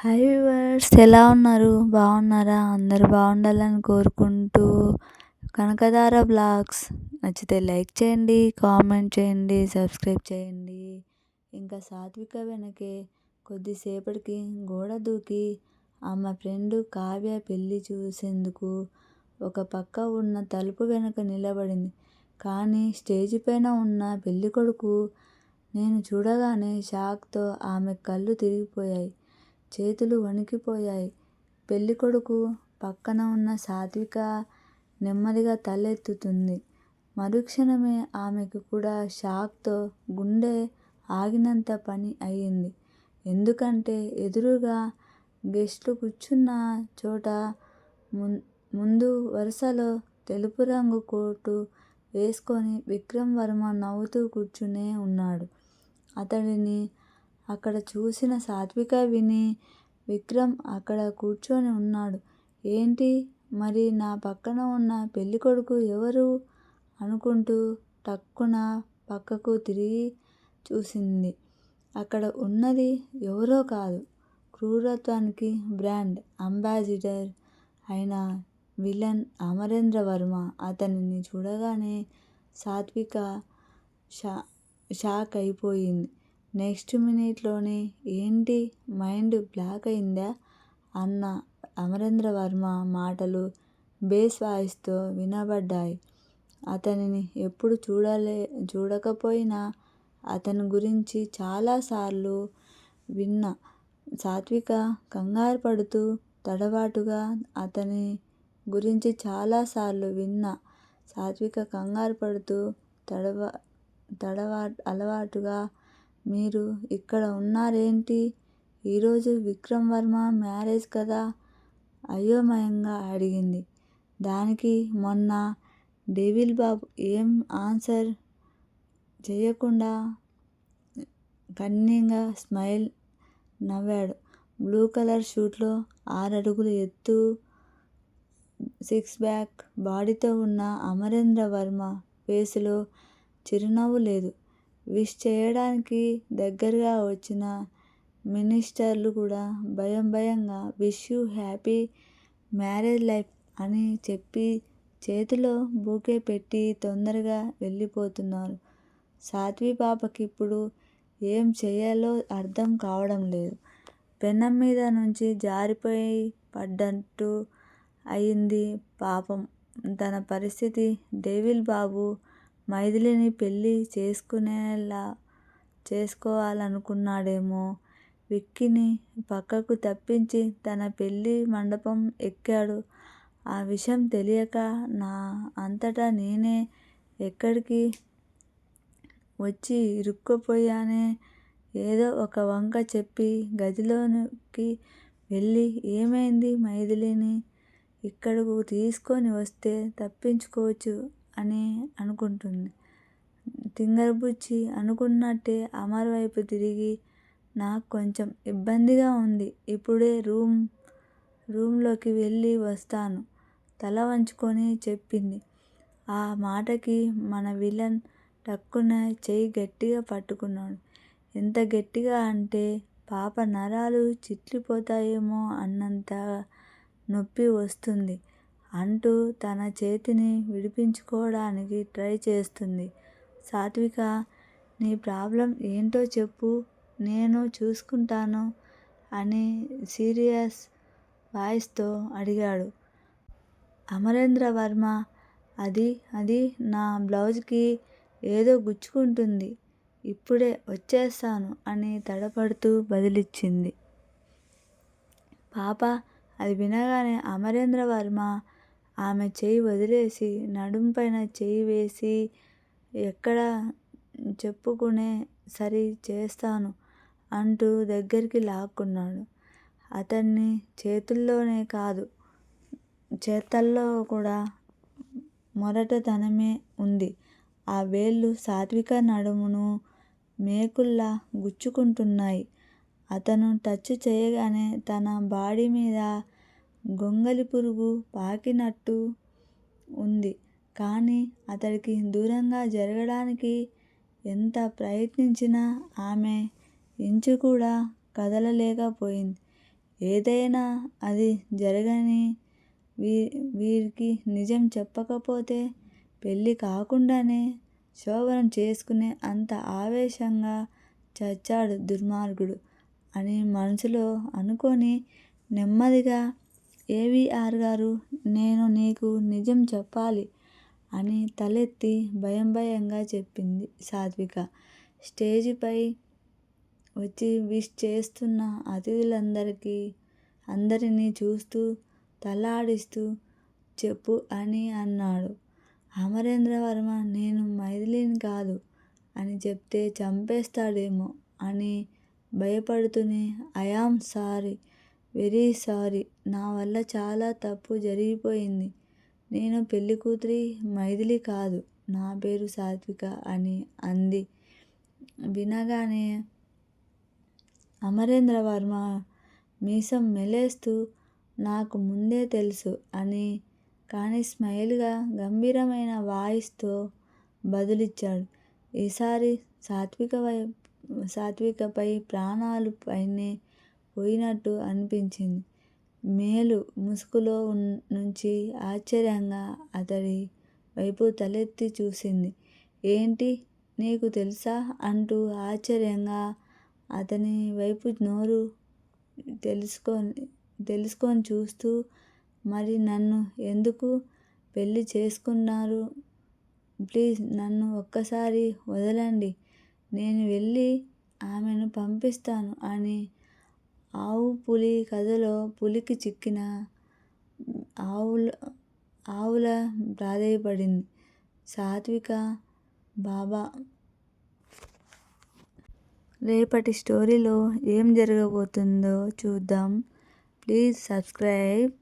Hi viewers ఎలా ఉన్నారు? బాగున్నారా? అందరు బాగుండాలని కోరుకుంటూ కనకదార బ్లాగ్స్. నచ్చితే లైక్ చేయండి కామెంట్ చేయండి సబ్స్క్రైబ్ చేయండి. ఇంకా సాత్విక వెనకే కొద్దిసేపటికి గోడ దూకి ఆమె ఫ్రెండ్ కావ్య పెళ్ళి చూసేందుకు ఒక పక్క ఉన్న తలుపు వెనక నిలబడింది. కానీ స్టేజ్ పైన ఉన్న పెళ్ళికొడుకు నేను చూడగానే షాక్తో ఆమె కళ్ళు తిరిగిపోయాయి. చేతులు వణికిపోయాయి. పెళ్ళికొడుకు పక్కన ఉన్న సాత్విక నెమ్మదిగా తలెత్తుతుంది. మరుక్షణమే ఆమెకు కూడా షాక్తో గుండె ఆగినంత పని అయింది ఎందుకంటే ఎదురుగా గెస్ట్లు కూర్చున్న చోట ముందు వరుసలో తెలుపు రంగు కోటు వేసుకొని విక్రమ్ వర్మ నవ్వుతూ కూర్చునే ఉన్నాడు. అతడిని అక్కడ చూసిన సాత్విక విని విక్రమ్ అక్కడ కూర్చొని ఉన్నాడు. ఏంటి? మరి నా పక్కన ఉన్న పెళ్ళికొడుకు ఎవరు? అనుకుంటూ టక్కున పక్కకు తిరిగి చూసింది. అక్కడ ఉన్నది ఎవరో కాదు. క్రూరత్వానికి బ్రాండ్ అంబాసిడర్ అయిన విలన్ అమరేంద్ర వర్మ. అతనిని చూడగానే సాత్విక షా షాక్ అయిపోయింది నెక్స్ట్ మినిట్లోనే ఏంటి మైండ్ బ్లాక్ అయిందా అన్న అమరేంద్ర వర్మ మాటలు బేస్ వాయిస్తో వినబడ్డాయి. అతనిని ఎప్పుడు చూడలే చూడకపోయినా అతని గురించి చాలాసార్లు విన్న సాత్విక కంగారు పడుతూ తడబాటుగా అతని గురించి చాలాసార్లు విన్న సాత్విక కంగారు పడుతూ తడవ తడవా అలవాటుగా మీరు ఇక్కడ ఉన్నారేంటి? ఈరోజు విక్రమ్ వర్మ మ్యారేజ్ కదా? అయోమయంగా అడిగింది. దానికి మొన్న డెవిల్ బాబు ఏం ఆన్సర్ చేయకుండా కన్నీగా స్మైల్ నవ్వాడు. బ్లూ కలర్ షూట్లో ఆరడుగులు ఎత్తు సిక్స్ బ్యాక్ బాడీతో ఉన్న అమరేంద్ర వర్మ ఫేస్లో చిరునవ్వు లేదు. విష్ చేయడానికి దగ్గరగా వచ్చిన మినిస్టర్లు కూడా భయం భయంగా wish you happy marriage life అని చెప్పి చేతిలో బూకే పెట్టి తొందరగా వెళ్ళిపోతున్నారు. సాత్వి పాపకి ఇప్పుడు ఏం చేయాలో అర్థం కావడం లేదు. పెనం మీద నుంచి జారిపోయి పడ్డట్టు అయింది పాపం. తన పరిస్థితి డేవిల్ బాబు మైథిలిని పెళ్ళి చేసుకునేలా చేసుకోవాలనుకున్నాడేమో. విక్కీని పక్కకు తప్పించి తన పెళ్ళి మండపం ఎక్కాడు. ఆ విషయం తెలియక నా అంతటా నేనే ఎక్కడికి వచ్చి ఇరుక్కుపోయానే ఏదో ఒక వంక చెప్పి గదిలోనికి వెళ్ళి ఏమైంది మైథిలిని ఇక్కడకు తీసుకొని వస్తే తప్పించుకోవచ్చు. అని అనుకుంటుంది. తింగరబుచ్చి అనుకున్నట్టే అమర్ వైపు తిరిగి నాకు కొంచెం ఇబ్బందిగా ఉంది. ఇప్పుడే రూమ్ రూమ్లోకి వెళ్ళి వస్తాను తల వంచుకొని చెప్పింది. ఆ మాటకి మన విలన్ టక్కున చెయ్యి గట్టిగా పట్టుకున్నాడు. ఎంత గట్టిగా అంటే పాప నరాలు చిట్లిపోతాయేమో అన్నంత నొప్పి వస్తుంది. అంటూ తన చేతిని విడిపించుకోవడానికి ట్రై చేస్తుంది. సాత్విక నీ ప్రాబ్లం ఏంటో చెప్పు నేను చూసుకుంటాను అని సీరియస్ వాయిస్తో అడిగాడు. అమరేంద్ర వర్మ అది అది నా బ్లౌజ్కి ఏదో గుచ్చుకుంటుంది ఇప్పుడే వచ్చేస్తాను అని తడపడుతూ బదిలిచ్చింది. పాప అది వినగానే అమరేంద్ర వర్మ ఆమె చేయి వదిలేసి నడుంపైన చేయి వేసి ఎక్కడ చెప్పుకునే సరి చేస్తాను అంటూ దగ్గరికి లాక్కున్నాడు. అతన్ని చేతుల్లోనే కాదు చేతల్లో కూడా మొరటుతనమే ఉంది. ఆ వేళ్ళు సాత్విక నడుమును మేకుల్లా గుచ్చుకుంటున్నాయి. అతను టచ్ చేయగానే తన బాడీ మీద గొంగళి పురుగు పాకినట్టు ఉంది. కానీ అతడికి దూరంగా జరగడానికి ఎంత ప్రయత్నించినా ఆమె ఇంచు కూడా కదలలేకపోయింది. ఏదైనా అది జరగని వీ వీరికి నిజం చెప్పకపోతే పెళ్ళి కాకుండానే శోభనం చేసుకునే అంత ఆవేశంగా చచ్చాడు దుర్మార్గుడు అని మనసులో అనుకొని నెమ్మదిగా ఏవీఆర్ గారు నేను నీకు నిజం చెప్పాలి అని తలెత్తి భయం భయంగా చెప్పింది సాత్విక. స్టేజిపై వచ్చి విష్ చేస్తున్న అతిథులందరికీ అందరినీ చూస్తూ తలాడిస్తూ చెప్పు అని అన్నాడు. అమరేంద్రవర్మ నేను మైథిలిని కాదు అని చెప్తే చంపేస్తాడేమో అని భయపడుతూనే ఐఆమ్ సారీ వెరీ సారీ. నా వల్ల చాలా తప్పు జరిగిపోయింది. నేను పెళ్ళికూతురి మైథిలి కాదు. నా పేరు సాత్విక అని అంది. వినగానే అమరేంద్రవర్మ మీసం మెలేస్తూ నాకు ముందే తెలుసు అని కానీ స్మైల్గా గంభీరమైన వాయిస్తో బదులిచ్చాడు. ఈసారి సాత్విక వై సాత్వికపై ప్రాణాలు పైనే పోయినట్టు అనిపించింది. మేలు ముసుగులో నుంచి ఆశ్చర్యంగా అతడి వైపు తలెత్తి చూసింది. ఏంటి నీకు తెలుసా అంటూ ఆశ్చర్యంగా అతని వైపు నోరు తెలుసుకొని తెలుసుకొని చూస్తూ మరి నన్ను ఎందుకు పెళ్ళి చేసుకున్నారు? ప్లీజ్ నన్ను ఒక్కసారి వదలండి. నేను వెళ్ళి ఆమెను పంపిస్తాను అని ఆవు పులి కథలో పులికి చిక్కిన ఆవుల ఆవుల ప్రాధేయపడింది. సాత్విక బాబా. రేపటి స్టోరీలో ఏం జరగబోతుందో చూద్దాం. Please subscribe.